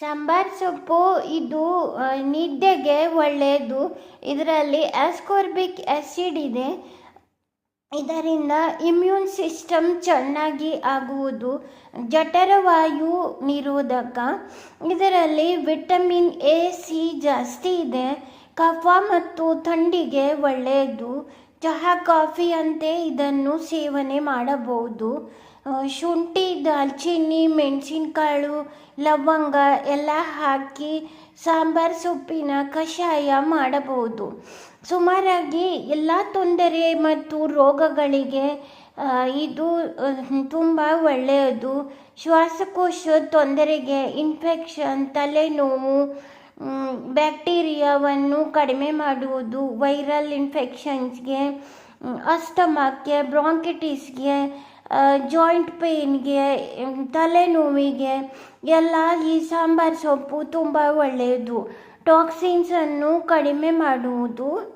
ಸಾಂಬಾರ್ ಸೊಪ್ಪು, ಇದು ನಿದ್ದೆಗೆ ಒಳ್ಳೆಯದು ಇದರಲ್ಲಿ ಆಸ್ಕೋರ್ಬಿಕ್ ಆ್ಯಸಿಡ್ ಇದೆ. ಇದರಿಂದ ಇಮ್ಯೂನ್ ಸಿಸ್ಟಮ್ ಚೆನ್ನಾಗಿ ಆಗುವುದು. ಜಠರವಾಯು ನಿರೋಧಕ. ಇದರಲ್ಲಿ ವಿಟಮಿನ್ ಎ, ಸಿ ಜಾಸ್ತಿ ಇದೆ. ಕಫ ಮತ್ತು ಥಂಡಿಗೆ ಒಳ್ಳೆಯದು ಚಹಾ ಕಾಫಿಯಂತೆ ಇದನ್ನು ಸೇವನೆ ಮಾಡಬಹುದು. ಶುಂಠಿ, ದಾಲ್ಚಿನ್ನಿ, ಮೆಣಸಿನಕಾಳು, ಲವಂಗ ಎಲ್ಲ ಹಾಕಿ ಸಾಂಬಾರ್ ಸೊಪ್ಪಿನ ಕಷಾಯ ಮಾಡಬಹುದು. ಸುಮಾರಾಗಿ ಎಲ್ಲ ತೊಂದರೆ ಮತ್ತು ರೋಗಗಳಿಗೆ ಇದು ತುಂಬ ಒಳ್ಳೆಯದು. ಶ್ವಾಸಕೋಶ ತೊಂದರೆಗೆ ಇನ್ಫೆಕ್ಷನ್ ತಲೆನೋವು ಬ್ಯಾಕ್ಟೀರಿಯಾವನ್ನು ಕಡಿಮೆ ಮಾಡುವುದು, ವೈರಲ್ ಇನ್ಫೆಕ್ಷನ್ಸ್ಗೆ ಅಸ್ತಮಕ್ಕೆ, ಬ್ರಾಂಕಿಟಿಸ್ಗೆ ಜಾಯಿಂಟ್ ಪೇಯ್ನ್ಗೆ ತಲೆನೋವಿಗೆ, ಎಲ್ಲ ಈ ಸಾಂಬಾರು ಸೊಪ್ಪು ತುಂಬ ಒಳ್ಳೆಯದು. ಟಾಕ್ಸಿನ್ಸನ್ನು ಕಡಿಮೆ ಮಾಡುವುದು